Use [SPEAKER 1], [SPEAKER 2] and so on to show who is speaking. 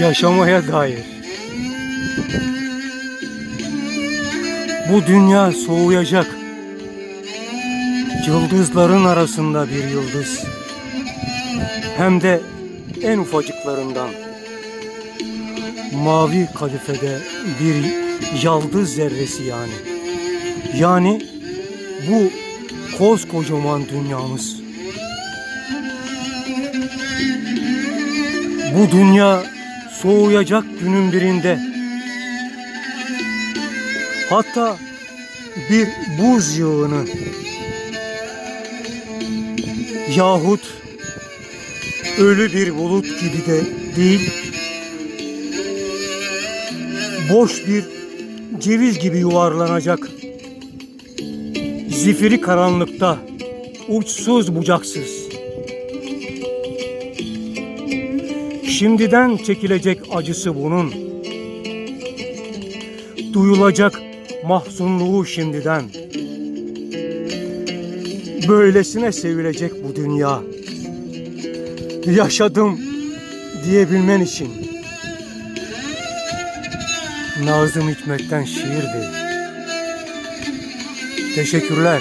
[SPEAKER 1] yaşamaya dair. Bu dünya soğuyacak. Yıldızların arasında bir yıldız. Hem de en ufacıklarından. Mavi kalifede bir yıldız zerresi yani. Yani bu koskocaman dünyamız. Bu dünya soğuyacak günün birinde. Hatta bir buz yığını. Yahut ölü bir bulut gibi de değil. Boş bir ceviz gibi yuvarlanacak. Zifiri karanlıkta uçsuz bucaksız Şimdiden çekilecek acısı bunun. Duyulacak mahzunluğu şimdiden. Böylesine sevilecek bu dünya. Yaşadım diyebilmen için. Nazım Hikmet'ten şiirdi. Teşekkürler.